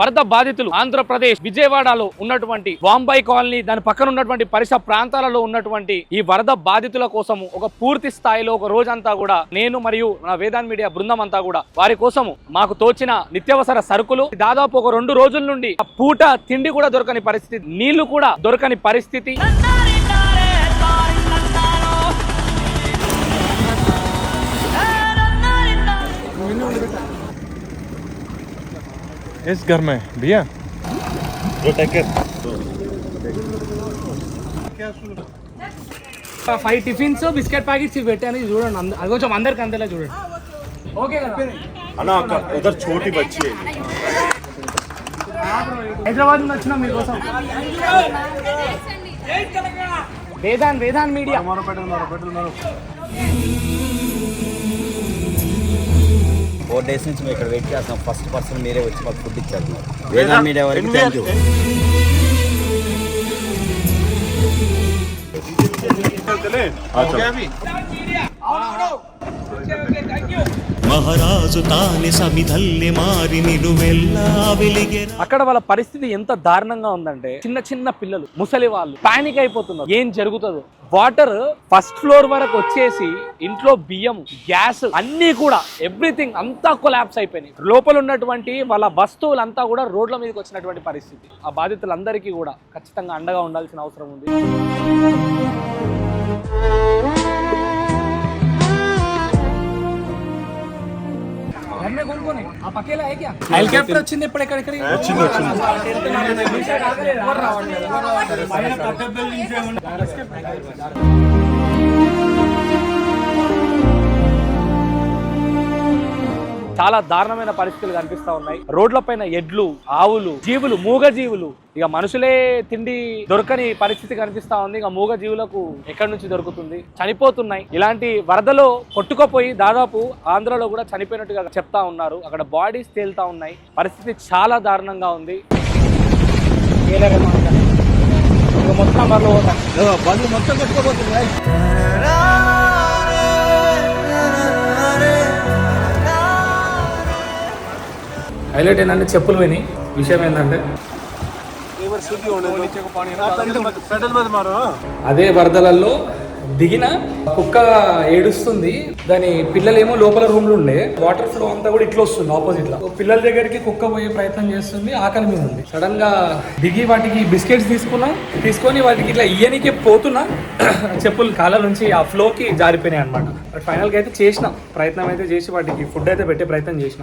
వరద బాధితులు ఆంధ్రప్రదేశ్ విజయవాడలో ఉన్నటువంటి బాంబాయి కాలనీ దాని పక్కన ఉన్నటువంటి పరిసర ప్రాంతాలలో ఉన్నటువంటి ఈ వరద బాధితుల కోసము ఒక పూర్తి స్థాయిలో ఒక రోజంతా కూడా నేను మరియు నా వేదాన్ మీడియా బృందం అంతా కూడా వారి కోసము మాకు తోచిన నిత్యావసర సరుకులు దాదాపు ఒక రెండు రోజుల నుండి పూట తిండి కూడా దొరకని పరిస్థితి నీళ్ళు కూడా దొరకని పరిస్థితి. इस घर में भैया ఫైవ్ టిఫిన్స్ బిస్కెట్ ప్యాకెట్స్ ఇవి పెట్టాను ఇది చూడండి అంద- అది కొంచెం అందరికి అందేలా చూడండి ఓకే కదా అన్నా ఉదర్ చోటి బచ్చి హైదరాబాద్ నుంచి వచ్చినాం మీకోసం వేదాన్ వేదాన్ మీడియా ఫోర్ డేస్ నుంచి మేము ఇక్కడ వెయిట్ చేస్తాం ఫస్ట్ పర్సన్ మీరే వచ్చి మాకు ఫుడ్ ఇచ్చారు. వేదా మీడియా వారికి థ్యాంక్ యూ ಮಹಾರಾಜು ತಾನೆ ಸಮಿಧಲ್ಲೆ ಮಾರಿ ನಿಲುವೆಲ್ಲ ಬೆಳಿಗ್ಗೆ అక్కడ వాళ్ళ పరిస్థితి ఎంత దారుణంగా ఉందంటే చిన్న చిన్న పిల్లలు ముసలి వాళ్ళు పానిక్ అయిపోతున్నారు ఏం జరుగుతుందో వాటర్ ఫస్ట్ ఫ్లోర్ వరకు వచ్చేసి ఇంట్లో బియ్యం గ్యాస్ అన్నీ కూడా ఎవ్రీథింగ్ అంతా కొలాప్స్ అయిపోయినాయి లోపల ఉన్నటువంటి వాళ్ళ వస్తువులంతా కూడా రోడ్ల మీదకి వచ్చినటువంటి పరిస్థితి ఆ బాధితులందరికీ కూడా ఖచ్చితంగా అండగా ఉండాల్సిన అవసరం ఉంది హెలికాప్టర్ వచ్చింది ఇప్పుడు ఎక్కడ వచ్చింది వచ్చింది చాలా దారుణమైన పరిస్థితులు కనిపిస్తా ఉన్నాయి. రోడ్లపైన ఎడ్లు ఆవులు జీవులు మూగ జీవులు ఇక మనుషులే తిండి దొరకని పరిస్థితి కనిపిస్తా ఉంది. ఇక మూగ జీవులకు ఎక్కడి నుంచి దొరుకుతుంది? చనిపోతున్నాయి. ఇలాంటి వరదలో కొట్టుకుపోయి దాదాపు ఆంధ్రలో కూడా చనిపోయినట్టుగా చెప్తా ఉన్నారు. అక్కడ బాడీస్ తేలుతా ఉన్నాయి. పరిస్థితి చాలా దారుణంగా ఉంది. మొత్తం మరలో బండ్లు మొత్తం కొట్టుకోబోతున్నాయి హైలైట్ ఏంటంటే చెప్పులు విని విషయం ఏంటంటే అదే వరదలలో దిగిన కుక్క ఏడుస్తుంది. దాని పిల్లలేమో లోపల రూమ్లో ఉండే. వాటర్ ఫ్లో అంతా కూడా ఇట్లా వస్తుంది ఆపోజిట్లో పిల్లల దగ్గరికి కుక్క పోయే ప్రయత్నం చేస్తుంది ఆకలి మీద ఉంది. సడన్గా దిగి వాటికి బిస్కెట్స్ తీసుకున్నా తీసుకొని వాటికి ఇట్లా ఇయ్యనికే పోతున్నా చెప్పులు కాళ్ళ నుంచి ఆ ఫ్లో కి జారిపోయినాయి అనమాట బట్ ఫైనల్గా అయితే చేసిన. ప్రయత్నం అయితే చేసి వాటికి ఫుడ్ అయితే పెట్టే ప్రయత్నం చేసిన.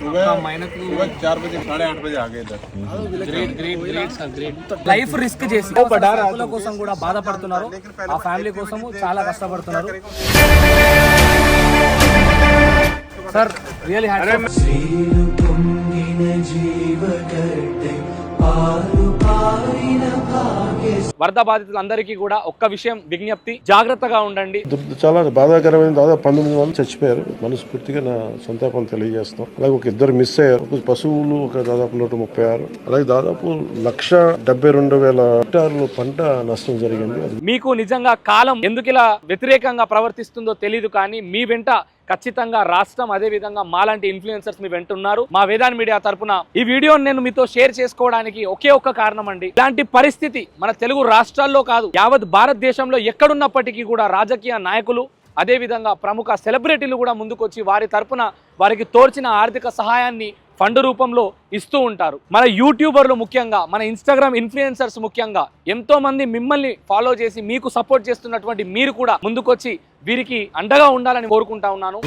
थे मेहनत चार बजे साढ़े आठ बजे आ गए इधर great great great sir great life risk చేసి సరుకుల కోసం కూడా బాధపడుతున్నారు ఆ ఫ్యామిలీ కోసము చాలా కష్టపడుతున్నారు సార్ రియలీ హ్యాపీ శ్రీలు వరద బాధితులందరికీ కూడా ఒక్క విషయం విజ్ఞప్తి జాగ్రత్తగా ఉండండి. చాలా బాధాకరమైన దాదాపు పంతొమ్మిది మంది చచ్చిపోయారు. మనస్ఫూర్తిగా నా సంతాపం తెలియజేస్తాం అలాగే ఒక ఇద్దరు మిస్ అయ్యారు. ఒక పశువులు ఒక దాదాపు నూట ముప్పై ఆరు. అలాగే దాదాపు లక్ష డెబ్బై రెండు వేల హెక్టార్లు పంట నష్టం జరిగింది. మీకు నిజంగా కాలం ఎందుకు ఇలా వ్యతిరేకంగా ప్రవర్తిస్తుందో తెలియదు కానీ మీ వెంట ఖచ్చితంగా రాష్ట్రం అదే విధంగా మాలాంటి ఇన్ఫ్లుయెన్సర్స్ మీ వెంటున్నారు. మా వేదాన్ మీడియా తరపున ఈ వీడియోని నేను మీతో షేర్ చేసుకోవడానికి ఒకే ఒక్క కారణం అండి. ఇలాంటి పరిస్థితి మన తెలుగు రాష్ట్రాల్లో కాదు యావత్ భారతదేశంలో ఎక్కడున్నప్పటికీ కూడా రాజకీయ నాయకులు అదే విధంగా ప్రముఖ సెలబ్రిటీలు కూడా ముందుకొచ్చి వారి తరపున వారికి తోడ్చిన ఆర్థిక సహాయాన్ని ఫండ్ రూపంలో ఇస్తూ ఉంటారు. మన యూట్యూబర్లు ముఖ్యంగా మన ఇన్స్టాగ్రామ్ ఇన్ఫ్లుయెన్సర్స్ ముఖ్యంగా ఎంతో మంది మిమ్మల్ని ఫాలో చేసి మీకు సపోర్ట్ చేస్తున్నటువంటి మీరు కూడా ముందుకొచ్చి వీరికి అండగా ఉండాలని కోరుకుంటా ఉన్నాను.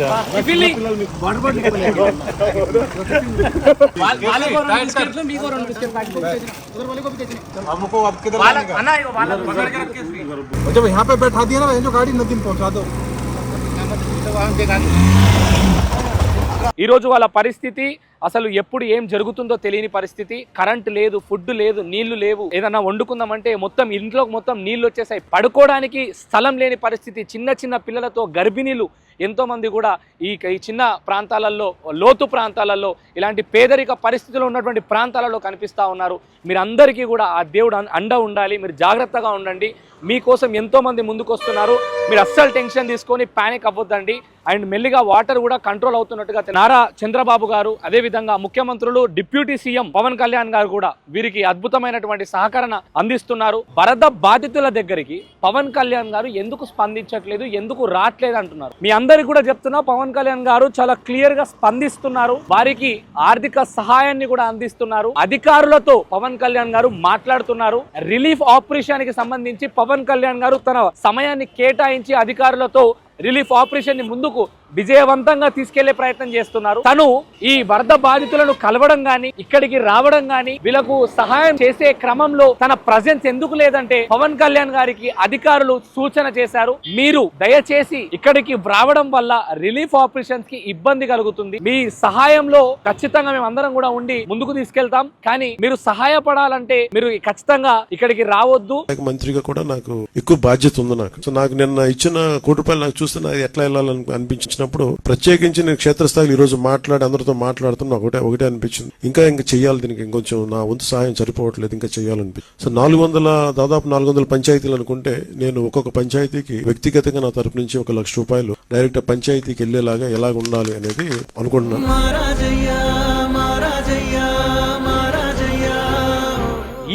ఈరోజు వాళ్ళ పరిస్థితి అసలు ఎప్పుడు ఏం జరుగుతుందో తెలియని పరిస్థితి. కరెంట్ లేదు ఫుడ్ లేదు నీళ్ళు లేవు. ఏదన్నా వండుకుందామంటే మొత్తం ఇంట్లోకి మొత్తం నీళ్ళు వచ్చేసాయి. పడుకోవడానికి స్థలం లేని పరిస్థితి. చిన్న చిన్న పిల్లలతో గర్భిణీలు ఎంతోమంది కూడా ఈ ఈ చిన్న ప్రాంతాలలో లోతు ప్రాంతాలలో ఇలాంటి పేదరిక పరిస్థితుల్లో ఉన్నటువంటి ప్రాంతాలలో కనిపిస్తూ ఉన్నారు. మీరందరికీ కూడా ఆ దేవుడు అండ ఉండాలి. మీరు జాగ్రత్తగా ఉండండి. మీకోసం ఎంతోమంది ముందుకొస్తున్నారు. ముందుకు వస్తున్నారు మీరు అస్సలు టెన్షన్ తీసుకొని ప్యానిక్ అవ్వద్దండి. అండ్ మెల్లిగా వాటర్ కూడా కంట్రోల్ అవుతున్నట్టుగా నారా చంద్రబాబు గారు అదే విధంగా ముఖ్యమంత్రులు డిప్యూటీ సీఎం పవన్ కళ్యాణ్ గారు కూడా వీరికి అద్భుతమైనటువంటి సహకరణ అందిస్తున్నారు. వరద బాధితుల దగ్గరికి పవన్ కళ్యాణ్ గారు ఎందుకు స్పందించట్లేదు ఎందుకు రావట్లేదు అంటున్నారు. మీ అందరికి కూడా చెప్తున్నా పవన్ కళ్యాణ్ గారు చాలా క్లియర్గా స్పందిస్తున్నారు. వారికి ఆర్థిక సహాయాన్ని కూడా అందిస్తున్నారు. అధికారులతో పవన్ కళ్యాణ్ గారు మాట్లాడుతున్నారు. రిలీఫ్ ఆపరేషన్కి సంబంధించి పవన్ కళ్యాణ్ గారు తన సమయాన్ని కేటాయించి అధికారులతో రిలీఫ్ ఆపరేషన్ని ముందుకు విజయవంతంగా తీసుకెళ్ళే ప్రయత్నం చేస్తున్నారు. తను ఈ వరద బాధితులను కలవడం గాని ఇక్కడికి రావడం గాని వీళ్ళకు సహాయం చేసే క్రమంలో తన ప్రజెన్స్ ఎందుకు లేదంటే పవన్ కళ్యాణ్ గారికి అధికారులు సూచన చేశారు. మీరు దయచేసి ఇక్కడికి రావడం వల్ల రిలీఫ్ ఆపరేషన్స్కి ఇబ్బంది కలుగుతుంది. మీ సహాయంలో ఖచ్చితంగా మేము అందరం కూడా ఉండి ముందుకు తీసుకెళ్తాం. కానీ మీరు సహాయపడాలంటే మీరు ఖచ్చితంగా ఇక్కడికి రావద్దు. మంత్రిగా కూడా నాకు ఎక్కువ బాధ్యత ఉంది నాకు. నాకు నిన్న ఇచ్చిన కోటి రూపాయలు నాకు చూస్తే నాకు ఎట్లా వెళ్ళాలని అనిపించినప్పుడు ప్రత్యేకించి నేను క్షేత్రస్థాయిలో ఈ రోజు మాట్లాడి అందరితో మాట్లాడుతున్నా ఒకటే ఒకటే అనిపించింది. ఇంకా ఇంకా చెయ్యాలి దీనికి ఇంకొంచెం నా వంతు సహాయం సరిపోవట్లేదు ఇంకా చేయాలనిపించింది సో నాలుగు వందల దాదాపు నాలుగు వందల పంచాయతీలు అనుకుంటే నేను ఒక్కొక్క పంచాయతీకి వ్యక్తిగతంగా నా తరపు నుంచి ఒక లక్ష రూపాయలు డైరెక్ట్ పంచాయతీకి వెళ్ళేలాగా ఎలాగ ఉండాలి అనేది అనుకుంటున్నాను.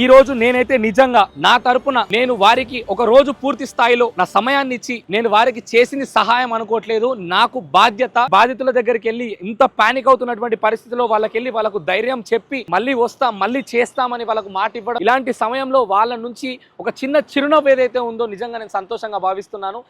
ఈ రోజు నేనైతే నిజంగా నా తరపున నేను వారికి ఒక రోజు పూర్తి స్థాయిలో నా సమయాన్ని ఇచ్చి నేను వారికి చేసింది సహాయం అనుకోవట్లేదు. నాకు బాధ్యత బాధితుల దగ్గరికి వెళ్ళి ఇంత పానిక్ అవుతున్నటువంటి పరిస్థితిలో వాళ్ళకి వెళ్ళి వాళ్ళకు ధైర్యం చెప్పి మళ్ళీ వస్తాం మళ్ళీ చేస్తామని వాళ్ళకు మాట ఇవ్వడం. ఇలాంటి సమయంలో వాళ్ళ నుంచి ఒక చిన్న చిరునవ్వు ఏదైతే ఉందో నిజంగా నేను సంతోషంగా భావిస్తున్నాను.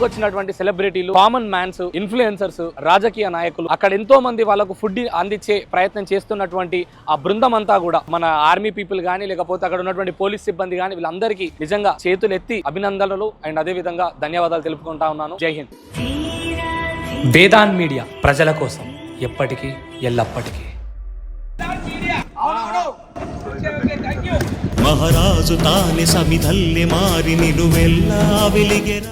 ముందుకు వచ్చినటువంటి సెలబ్రిటీలు కామన్ మ్యాన్స్ ఇన్ఫ్లుయెన్సర్స్ రాజకీయ నాయకులు అక్కడ ఎంతో మంది వాళ్ళకు ఫుడ్ అందించే ప్రయత్నం చేస్తున్నటువంటి ఆ బృందం అంతా కూడా మన ఆర్మీ పీపుల్ కానీ లేకపోతే అక్కడ ఉన్నటువంటి పోలీస్ సిబ్బంది కానీ వీళ్ళందరికీ నిజంగా చేతులు ఎత్తి అభినందనలు అండ్ అదే విధంగా ధన్యవాదాలు తెలుపుకుంటా ఉన్నాను జై హింద్ వేదాన్ మీడియా ప్రజల కోసం ఎప్పటికీ ఎల్లప్పటికీ ಮಹಾರಾಜು ತಾನೆ ಸಮಿಧಲ್ಲಿ ಮಾರಿ ನಿಲುವೆಲ್ಲ ವಿಲಿಗೆರ